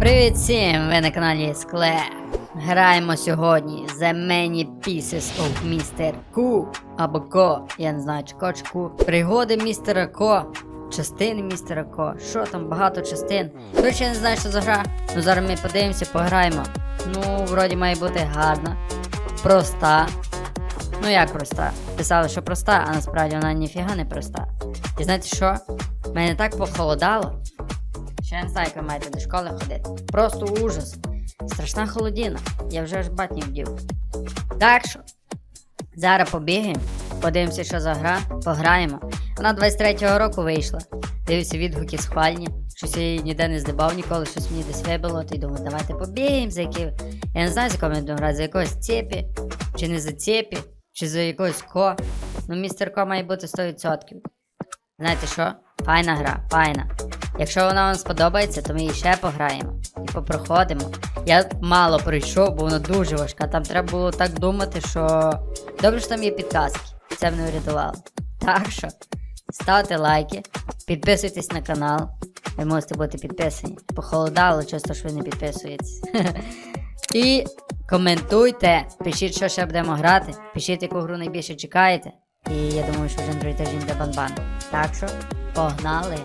Привіт всім! Ви на каналі Скле. Граємо сьогодні The Many Pieces of Mr. Q або Ко. Я не знаю, чи Ко, чи Ку. Пригоди містера Ко. Частини містера Ко. Що там, багато частин. До не знаю, що за гра. Ну зараз ми подивимося, пограємо. Ну, вроді має бути гарна, проста. Ну як проста? Писали, що проста, а насправді вона ніфіга не проста. І знаєте що? Мене так похолодало. Я не знаю, як маєте до школи ходити. Просто ужас. Страшна холодина. Я вже аж батні вдів. Так що, зараз побігаємо, подивимося, що за гра, пограємо. Вона 23-го року вийшла. Дивлюся відгуки схвальні. Щось я її ніде не здибав ніколи, щось мені десь вибило, то й думаю, давайте побігаємо за які. Я не знаю, за кого ми будемо грати, за якогось цепі, чи не за цепі, чи за якогось ко. Ну, містер Ко має бути 100%. Знаєте що? Файна гра, файна. Якщо вона вам сподобається, то ми її ще пограємо і попроходимо. Я мало пройшов, бо вона дуже важка. Там треба було так думати, що. Добре, що там є підказки. Це мене врятувало. Так що, ставте лайки, підписуйтесь на канал. Ви можете бути підписані. Похолодало, часто що ви не підписуєтесь. І коментуйте, пишіть, що ще будемо грати, пишіть, яку гру найбільше чекаєте. І я думаю, що вже на другий тиждень буде банбан. Так що, погнали!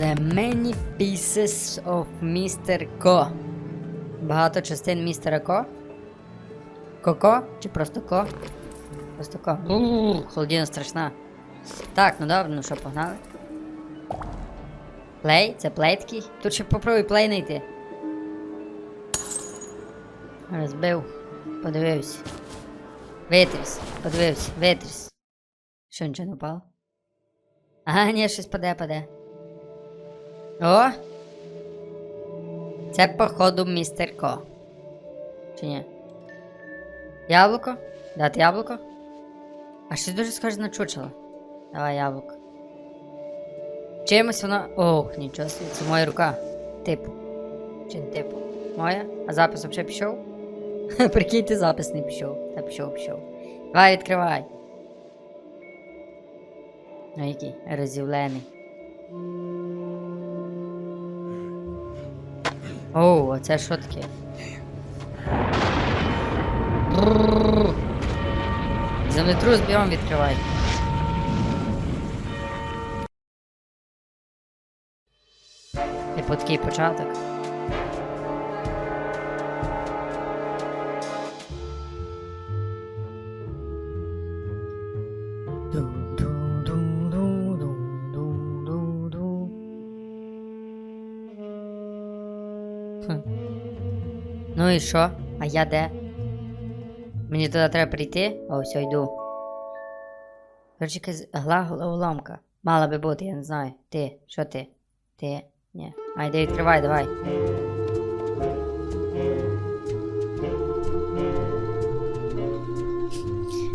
The Many Pieces of Mr. Ко. Багато частин містера Ко. Коко? Чи просто Ко? Просто Ко. Бррр, Холодина страшна. Так, ну добре, ну що, погнали? Плей? Це плей такий? Тут ще попробуй плей знайти. Розбив. Подивився. Витріс. Подивився. Витріс. Що, нічого не впало? Ага, ні, щось паде, паде. О! Це, походу, містер Ко. Чи ні? Яблуко? Дати яблуко? А щось дуже схоже на чучело. Давай яблуко. Чимось воно. Ох, нічого собі, це моя рука. Типу. Чи не типу? Моя? А запис взагалі пішов? Прикиньте, запис не пішов. Та пішов, пішов. Давай, відкривай. Ну який розівлений. О, а це що таке? Землетрус бігом відкривай. Типу такий початок. Ну і що? А я де? Мені туди треба прийти? О, все, йду. Короче, якась головоломка. Мала би бути, я не знаю. Ти, що ти? Ти? Ні. А йди відкривай, давай.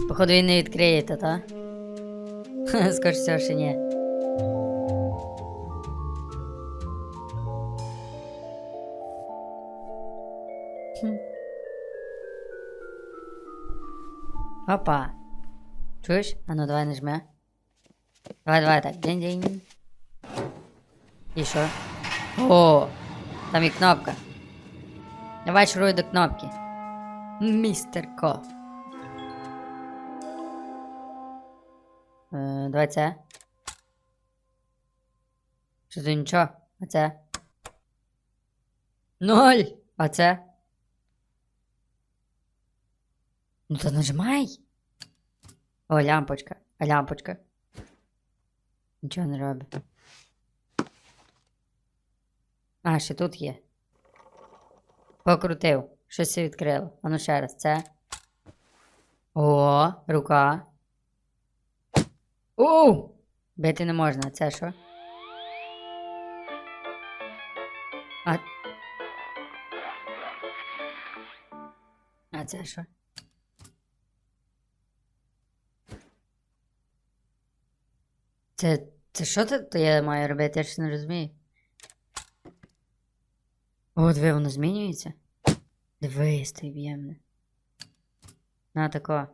Походу він не відкриє, та? Скоріше всього, що ні. Опа. Чуєш? А ну давай нажми. Давай, давай так. День-день. І що? О! Там є кнопка. Давай шуруй до кнопки. Містер Ко. Е, давай це. Що це нічого? А це? Ноль! А це? Ну то нажимай. О, лямпочка. Лямпочка. Нічого не робить. А, ще тут є. Покрутив. Щось відкрило. А ну ще раз, це. О, рука. У! Бити не можна, це що? А. А це що? Це Це що ти то я маю робити? Я ж не розумію. О, диви, воно змінюється. Дивись, ти б'є мене. На тако.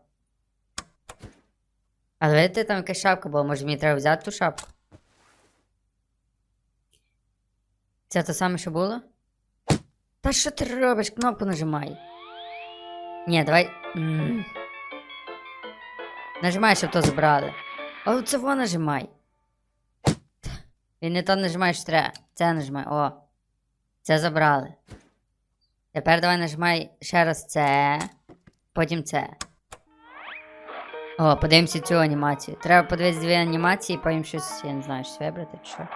Але видите, там якась шапка була, може мені треба взяти ту шапку? Це те саме, що було? Та що ти робиш? Кнопку нажимай. Ні, давай. м. Нажимай, щоб то забрали. А оце во нажимай. І не то нажимаєш що треба. Це нажимай. О. Це забрали. Тепер давай нажимай ще раз це. Потім це. О, подивимося цю анімацію. Треба подивитися дві анімації, потім щось, я не знаю, щось вибрати чи що.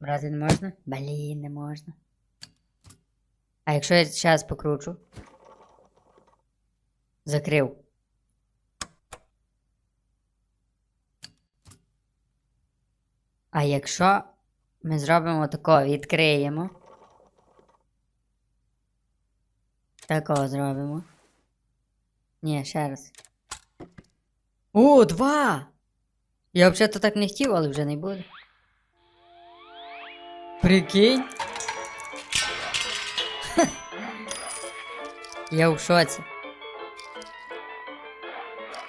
Брати не можна? Блін, не можна. А якщо я зараз покручу? Закрив. А якщо ми зробимо тако, відкриємо. Такого зробимо. Ні, ще раз. О, два! Я взагалі так не хотів, але вже не буде. Прикинь. Я в шоці.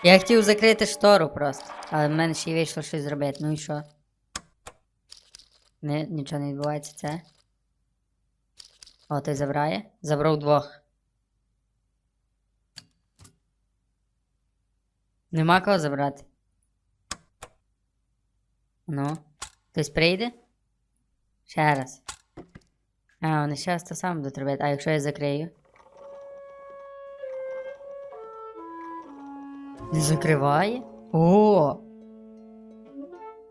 Я хотів закрити штору просто, але в мене ще й вийшло щось зробити. Ну і що? Не, нічого не відбувається це. О, той забирає. Забрав двох. Нема кого забрати. Ну. Хтось прийде? Ще раз. А, вони ще раз то саме будуть. А якщо я закрию? Не закриває? О!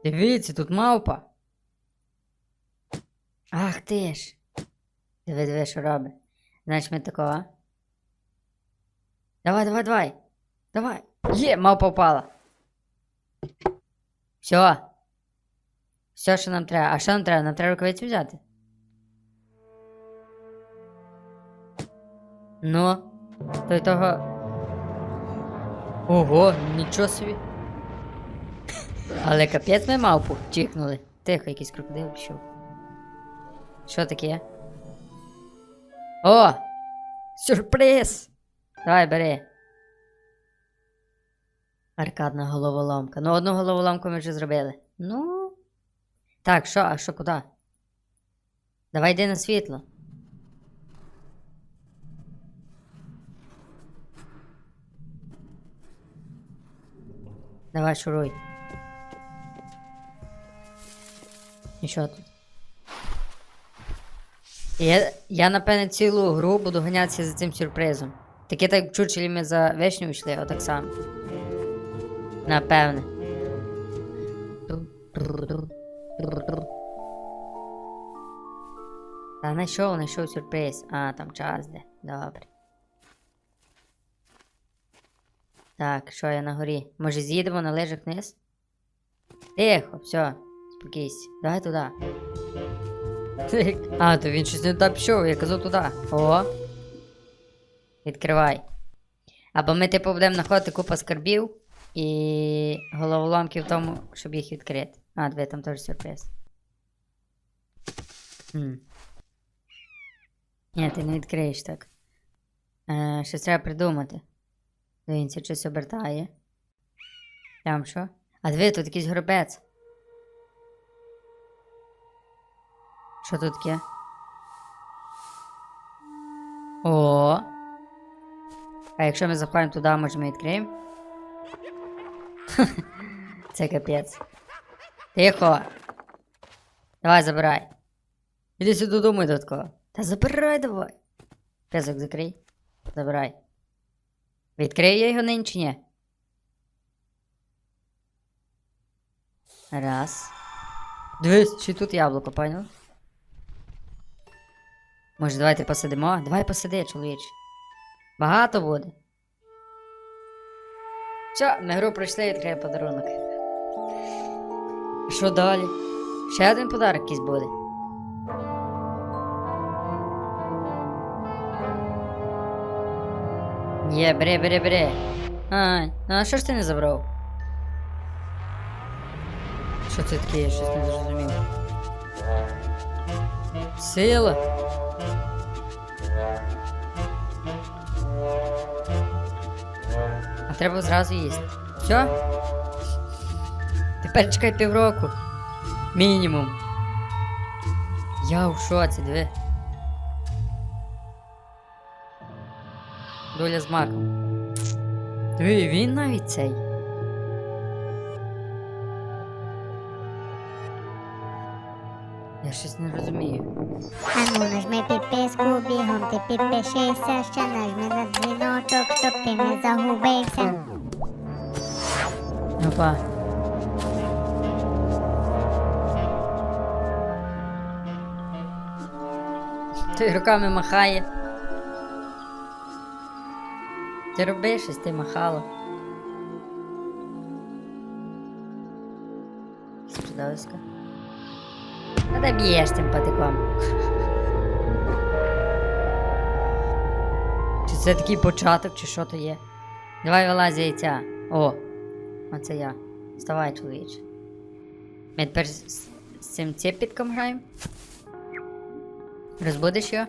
Дивіться, тут мавпа. Ах ти ж. Диви, диви, що робить. Значить, ми такого. Давай, давай, давай. Давай. Є, мавпа впала. Все. Все, що нам треба. А що нам треба? Нам треба рукавицю взяти. Ну, то й того. Ого, нічого собі. Але капець ми мавпу чікнули. Тихо, якийсь крокодил пішов. Що таке? О! Сюрприз! Давай, бери. Аркадна головоломка. Ну, одну головоломку ми вже зробили. Ну. Так, що, а що куди? Давай йди на світло. Давай шуруй. І що тут? Я, я напевне, цілу гру буду ганятися за цим сюрпризом. Таке так чучелі ми за вишню йшли, отак само. Напевне. Та знайшов, знайшов сюрприз. А, там час де. Добре. Так, що я на горі? Може з'їдемо на лижах вниз? Тихо, все, спокійся. Давай туди. А, то він щось не туди пішов, я казав туди. О. Відкривай. Або ми, типу, будемо знаходити купу скарбів і головоломки в тому, щоб їх відкрити. А, диви, там теж сюрприз. Хм. Ні, ти не відкриєш так. Е, щось треба придумати. Дивіться, щось обертає. Там що? А диви, тут якийсь горобець. Що тут таке? О. А якщо ми заходимо туди, може ми відкриємо? Це капець. Тихо. Давай забирай. Іди сюди думай до такого. Та забирай давай. Песок закрий. Забирай. Відкрию я його нині чи ні? Раз. Дивись, чи тут яблуко, понял? Може, давайте посидимо? Давай посиди, чоловіч. Багато буде. Все, ми гру пройшли і відкриємо подарунок. Що далі? Ще один подарок якийсь буде. Є, бери. Ай, ну а що ж ти не забрав? Що це таке? Я щось не зрозумів. Сила. Треба зразу їсти. Все? Тепер чекай півроку. Мінімум. Я в шоці, диви. Доля з маком. Диви, він навіть цей. Я щось не розумію. Ану, нажми підписку, бігом ти підпишися, ще нажми на дзвіночок, щоб ти не загубився. Опа. Той руками махає. Ти роби щось, ти махало. Чудовисько. А де б'єш цим патиком? Чи це такий початок, чи що то є? Давай вилазь яйця. О, оце я. Вставай, чоловіче. Ми тепер з, з- цим цепітком граємо. Розбудиш його?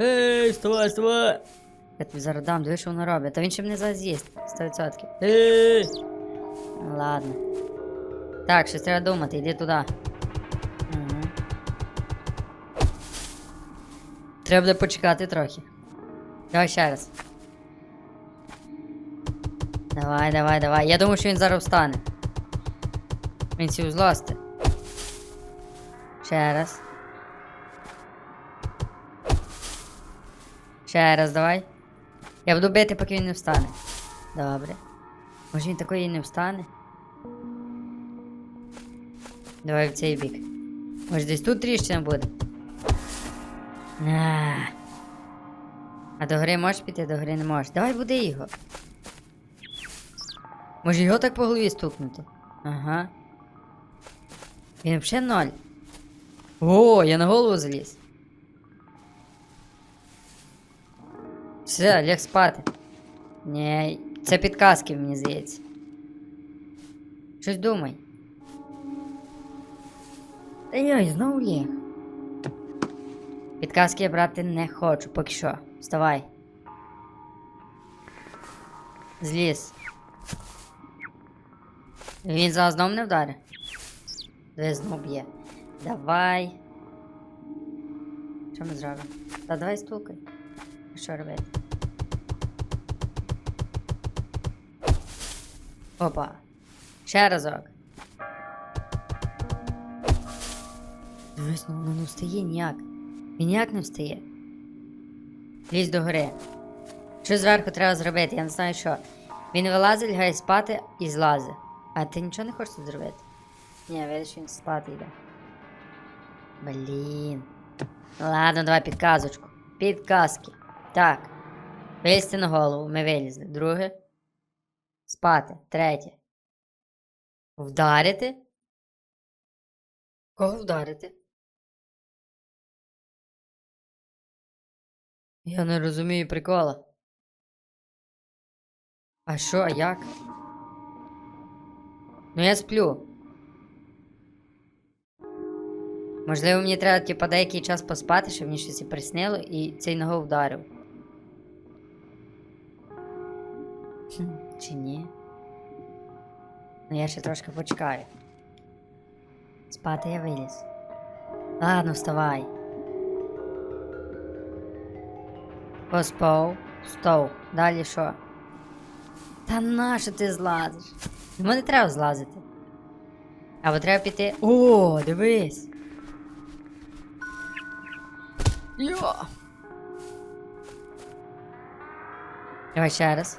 Ей, вставай, вставай! Я тобі зараз дам, диви, що воно робить. Та він ще мене зараз з'їсть. 100%. Ей! Ну, ладно. Так, щось треба думати, йди туди. Треба почекати трохи. Давай ще раз. Давай, давай, давай. Я думаю, що він зараз встане. Він сів злости. Ще раз. Ще раз, давай. Я буду бити, поки він не встане. Добре. Може він такої і не встане? Давай в цей бік. Може десь тут тріщина буде. А до гри можеш піти, до гри не можеш. Давай буди його. Може його так по голові стукнути? Ага. Він взагалі ноль. О, я на голову заліз. Все, ляг спати. Ні, це підказки, мені здається. Щось думай. Та йой, знову ліг. Підказки я брати не хочу, поки що. Вставай. Зліз. Він зараз знов не вдарить. Де знов б'є. Давай. Що ми зробимо? Та давай стукай. Що робити? Опа. Ще разок. Дивись, ну воно не встає ніяк. Він ніяк не встає. Лізь до гори. Що зверху треба зробити? Я не знаю що. Він вилазить, лягає спати і злазить. А ти нічого не хочеш тут зробити? Ні, видиш, він спати йде. Блін. Ладно, давай підказочку. Підказки. Так. Вилізти на голову, ми вилізли. Друге. Спати. Третє. Вдарити. Кого вдарити? Я не розумію прикола. А що, а як? Ну я сплю. Можливо, мені треба типа деякий час поспати, щоб мені щось приснило, і цей ногу вдарив. Чи ні? Ну я ще трошки почекаю. Спати я виліз. Ладно, вставай. Поспав, стов. Далі що? Та нащо ти злазиш? Йому не треба злазити. Або треба піти. О, дивись. Йо. Давай ще раз.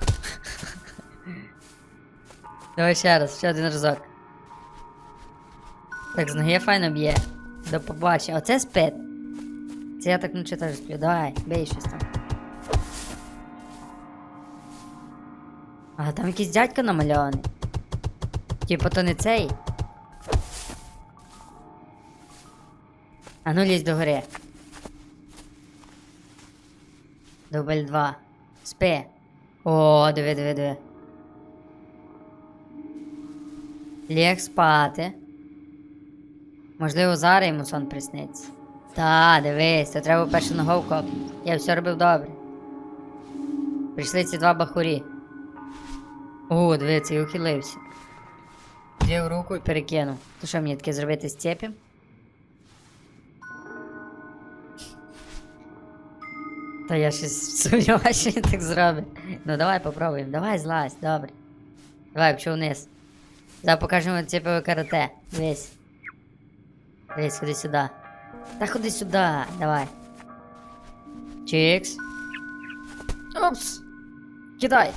Давай ще раз, ще один разок. Так, з ноги файно б'є. До побачення. Оце спит. Це я так вночі теж сплю. Давай, бей щось там. А там якийсь дядько намальований. Типа то не цей. А ну лізь до гори. Дубль 2. Спи. О, диви, диви, диви. Ліг спати. Можливо, зараз йому сон присниться. Та, дивись, то треба першу ногу копнути. Я все робив добре. Прийшли ці два бахурі. О, дивіться, і ухилився. Взяв руку і перекинув. То що мені таке зробити з цепем? Та я щось сумніваюся, що він так зробить. Ну давай попробуємо. Давай злазь, добре. Давай, пчу вниз. Зараз покажемо цепове карате. Дивись. Дивись, ходи сюди. Та ходи сюди, давай. Чикс. Опс. Кидай.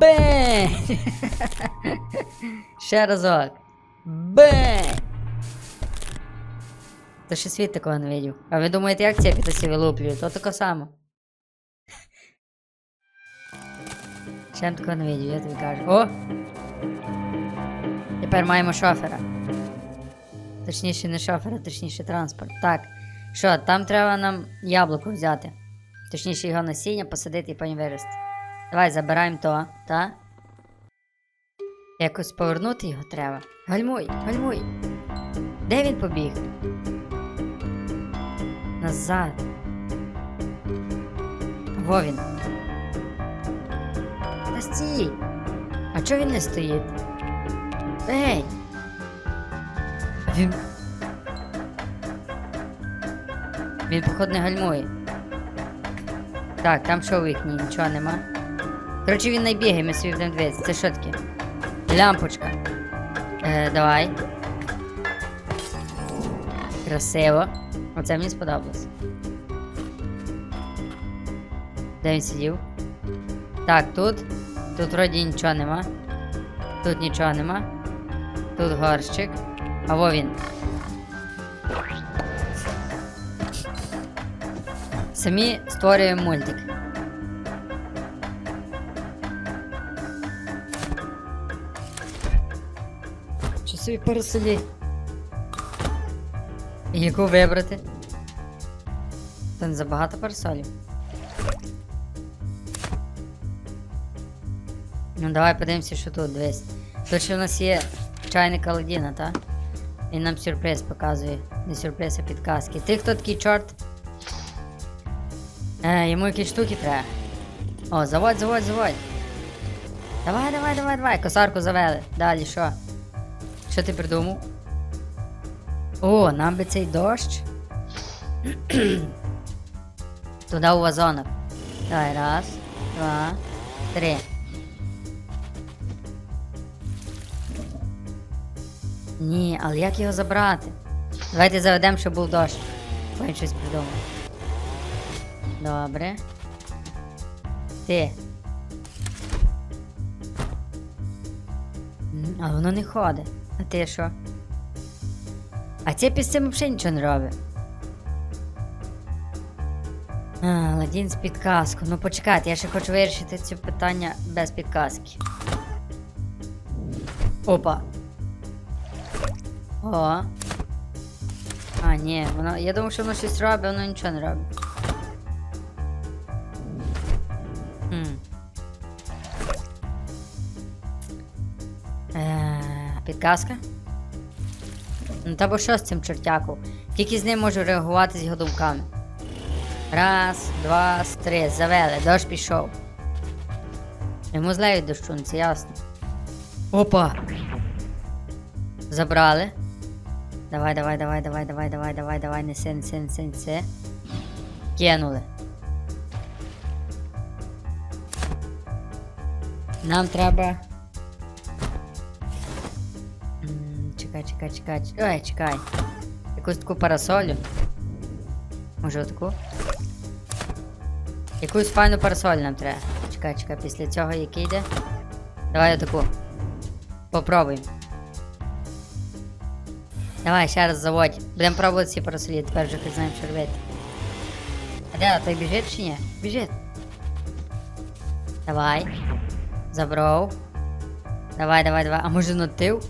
Бень! Ще разок. Бень! Та ще світ такого не видів. А ви думаєте, як цепі та сі вилуплюють? То тако само. Ще такого не видів, я тобі кажу. О! Тепер маємо шофера. Точніше, не шофера, точніше транспорт. Так. Що, там треба нам яблуко взяти. Точніше, його насіння посадити і потім вирости. Давай забираємо то, та? Якось повернути його треба. Гальмуй, гальмуй. Де він побіг? Назад. Во він. Та стій! А чого він не стоїть? Ей! Він. Він, походу, не гальмує. Так, там що у вікні, нічого нема. Коротше, він не бігає, ми собі будемо дивитися. Це що таке? Лямпочка. Е, давай. Красиво. Оце мені сподобалось. Де він сидів? Так, тут. Тут вроді нічого нема. Тут нічого нема. Тут горщик. А во він. Самі створюємо мультик. Чи собі пересиді? І Яку вибрати? Та не забагато парасолів. Ну давай подивимося, що тут дивись. Тут ще в нас є чайник Аладдіна, та? Він нам сюрприз показує. Не сюрприз, а підказки. Ти хто такий чорт? Е, йому якісь штуки треба. О, заводь, заводь, заводь. Давай, давай, давай, давай. Косарку завели. Далі що? Що ти придумав? О, нам би цей дощ. Туди у вазонок. Давай, раз, два, три. Ні, але як його забрати? Давайте заведемо, щоб був дощ. Потім щось придумав. Добре. Ти. А воно не ходить. А ти що? А це під цим взагалі нічого не робить. А, Ладін з підказку. Ну почекайте, я ще хочу вирішити це питання без підказки. Опа. О. А, ні, воно. Я думав, що воно щось робить, воно нічого не робить. Е, підказка? Ну та бо що з цим чертяком? Тільки з ним можу реагувати з його думками. Раз, два, три. Завели, дощ пішов. Йому зле від дощу, ну це ясно. Опа! Забрали. Давай, давай, давай, давай, давай, давай, давай, давай, неси, неси, неси, неси. Кинули. Нам треба. Чекай, чекай, чекай. Ой, чекай. Якусь таку парасолю. Може таку? Якусь файну парасоль нам треба. Чекай, чекай, після цього який йде. Давай отаку. Попробуємо. Давай, ще раз заводь. Будемо пробувати ці парасолі, тепер вже хоч знаємо, що робити. А де, той біжить чи ні? Біжить. Давай. Забрав. Давай, давай, давай. А може нотив?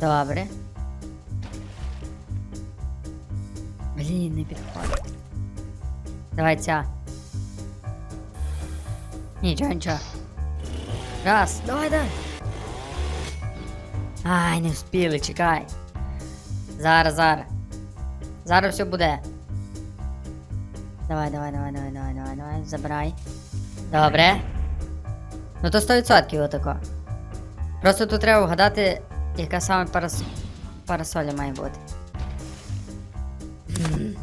Добре. Блін, не підходить. Давай ця. Нічого, нічого. Раз, давай, давай. Ай, не вспіли, чекай. Зараз, зараз. Зараз все буде. Давай, давай, давай, давай, давай, давай, давай, забирай. Добре. Ну то 100% отако. Просто тут треба вгадати, яка саме парас... парасоля має бути.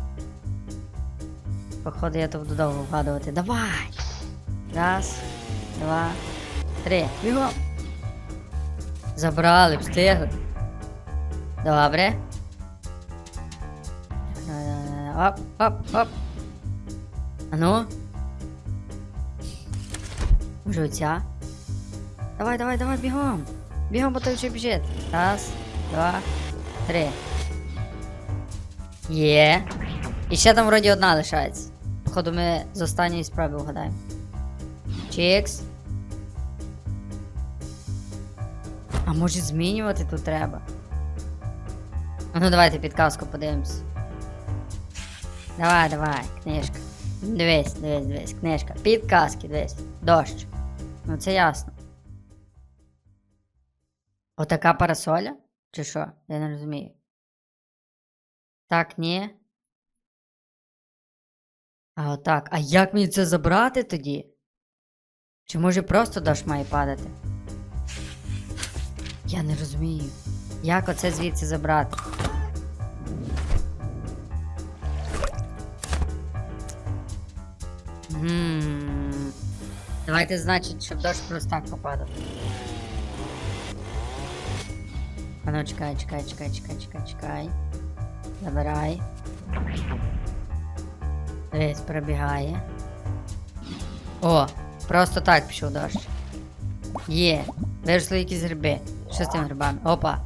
Походу я тут буду довго вгадувати. Давай! Раз, два, три. Бігом! Забрали, встигли. Добре. Е, Оп, оп, оп. А ну. Може оця? Давай, давай, давай, бігом. Бігом, бо той вже біжить. Раз, два, три. Є. І ще там вроді одна лишається. Походу ми з останньої справи вгадаємо. Чікс. Може змінювати тут треба? Ну давайте підказку подивимось. Давай, давай, книжка. Дивись, дивись, дивись, книжка. Підказки, дивись. Дощ. Ну це ясно. Отака парасоля? Чи що? Я не розумію. Так, ні. А отак. А як мені це забрати тоді? Чи може просто дощ має падати? Я не розумію. Як оце звідси забрати? Гм. Давайте, значить, щоб дощ просто так попадав. А ну чекай, чекай, чекай, чекай, чекай, чекай. Забирай. Дивись, пробігає. О, просто так пішов дощ. Є. Вийшли якісь гриби. Що з тими грибами? Опа.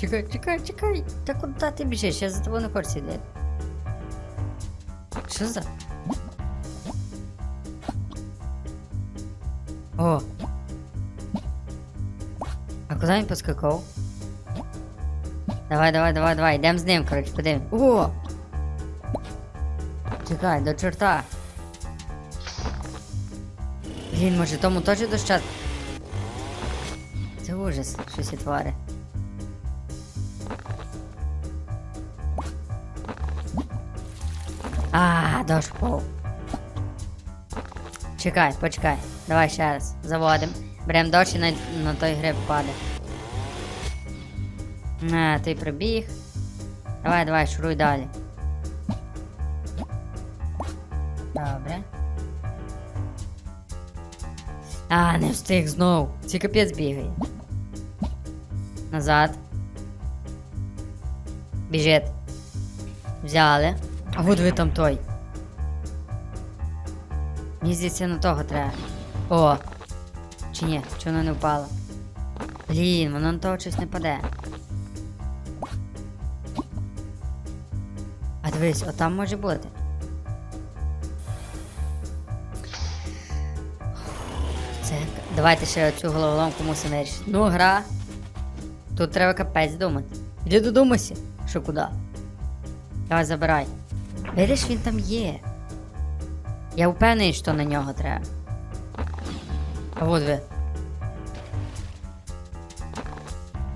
Чекай, чекай, чекай. Та куди ти біжиш? Я за тобою не хочу сидіти. Що за? О. А куди він поскакав? Давай, давай, давай, давай, йдемо з ним, коротше, подивимо. О! Чекай, до чорта. Блін, може тому теж дощат. Це ужас, щось і твари. А, дощ впав. Чекай, почекай. Давай ще раз. Заводим. Берем дощ і на, на той гриб паде. На, ти прибіг. Давай, давай, шуруй далі. А, не встиг знов. Ці капець бігає. Назад. Біжить. Взяли. А от ви там той. Мені здається, на того треба. О! Чи ні? Чи воно не впало? Блін, воно на того щось не паде. А дивись, отам може бути. Це... Давайте ще цю головоломку мусимо вирішити. Ну, гра. Тут треба капець думати. Іди додумайся, що куди. Давай забирай. Видиш, він там є. Я впевнений, що на нього треба. А от ви.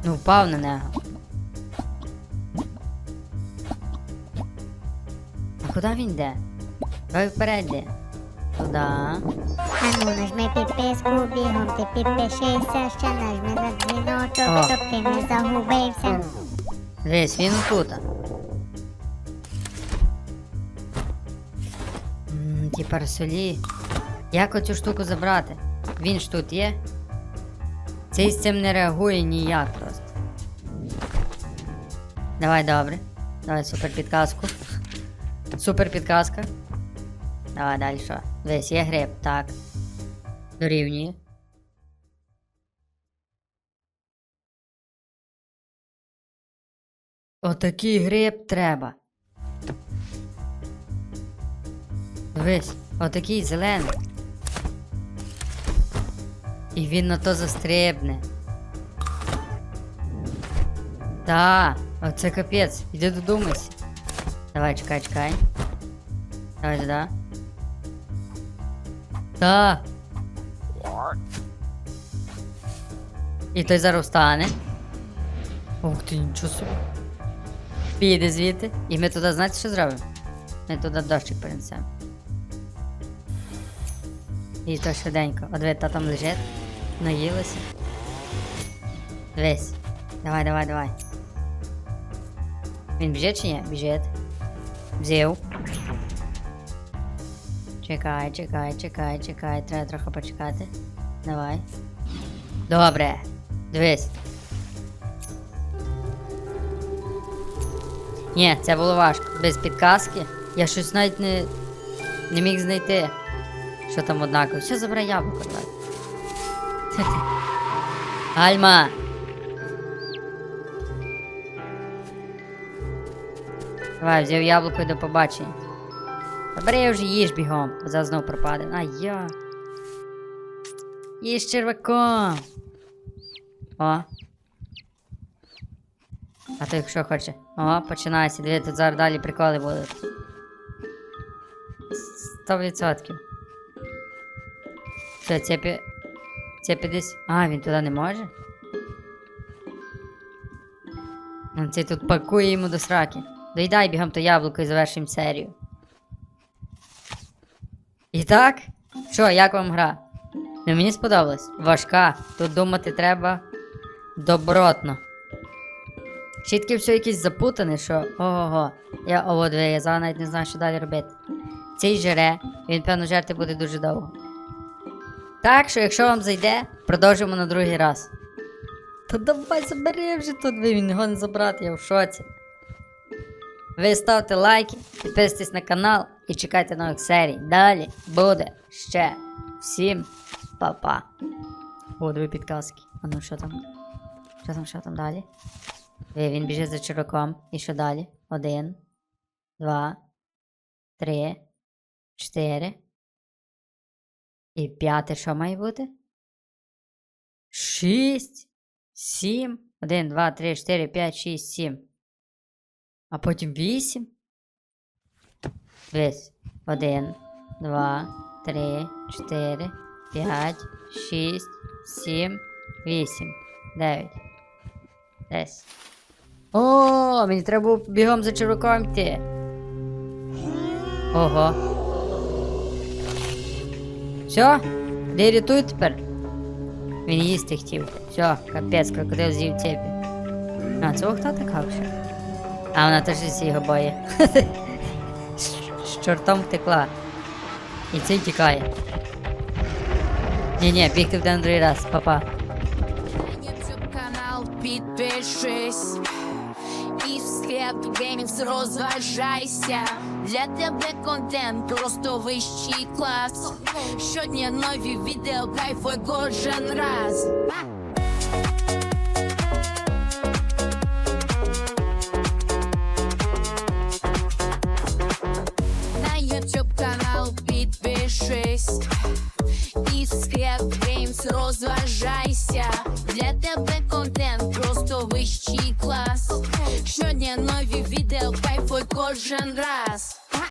Ну, впав на нього. А куди він йде? Давай вперед йди. Туди. А ну нажми підписку, бігом ти підпишися, ще нажми на дзвіночок, О. щоб ти не загубився. Дивись, він тут. Ммм, ті парасолі. Як оцю штуку забрати? Він ж тут є. Цей з цим не реагує ніяк просто. Давай, добре. Давай супер підказку. Супер підказка. Давай далі що? Дивись, є гриб, так. Дорівнює. Отакий гриб треба. Дивись, отакий зелений. І він на то застрибне. Та, оце капець. Іди додумайся. Давай, чекай, чекай. Давай сюди. Та. І той зараз встане. Ух ти, нічого собі. Піде звідти. І ми туди, знаєте, що зробимо? Ми туди дощик перенесемо. І то швиденько. От ви та там лежить. Наїлися. Дивись. Давай, давай, давай. Він біжить чи ні? Біжить. Взяв. Чекай, чекай, чекай, чекай. Треба трохи почекати. Давай. Добре. Дивись. Ні, це було важко. Без підказки. Я щось навіть не, не міг знайти. Що там однаково. Все, забирай яблуко, давай. Альма! Давай, взяв яблуко і до побачення. Та бери вже їж бігом, бо зараз знов пропаде. А я. Їж черваком. О. А то якщо хоче. О, починається. Диви, тут зараз далі приколи будуть. Сто відсотків. Все, це пі... Це 50. А, він туди не може? Ну, Це тут пакує йому до сраки. Доїдай бігом то яблуко і завершимо серію. І так, що, як вам гра? Ну, мені сподобалось. Важка. Тут думати треба добротно. Щітки все якісь запутані, що. Ого-го. Я о, диви, я зараз навіть не знаю, що далі робити. Цей жере, він, певно, жерти буде дуже довго. Так що, якщо вам зайде, продовжимо на другий раз. Та давай забери вже тут, він його не забрати, я в шоці. Ви ставте лайки, підписуйтесь на канал і чекайте нових серій. Далі буде ще. Всім па-па. О, дві підказки. А ну що там? Що там, що там далі? Ви, він біжить за чуваком. І що далі? Один, два, три, чотири. І п'яте що має бути? Шість, сім. Один, два, три, чотири, п'ять, шість, сім. А потім вісім. Дивись. Один, два, три, чотири, п'ять, шість, сім, вісім, дев'ять. Десять. О, мені треба було бігом за чуваком йти. Ого. Все? Де рятуй тепер? Він їсти хотів. Все, капець, крокодил з'їв цепі. А, цього хто така вже? А вона теж всі його боє. З чортом втекла. І цей тікає. Ні-ні, бігти на другий раз, папа. YouTube канал підпишись і вслід геймінг розважайся. Для тебе контент просто вищий клас. Щодня нові відео, кайфуй кожен раз. Вищий клас.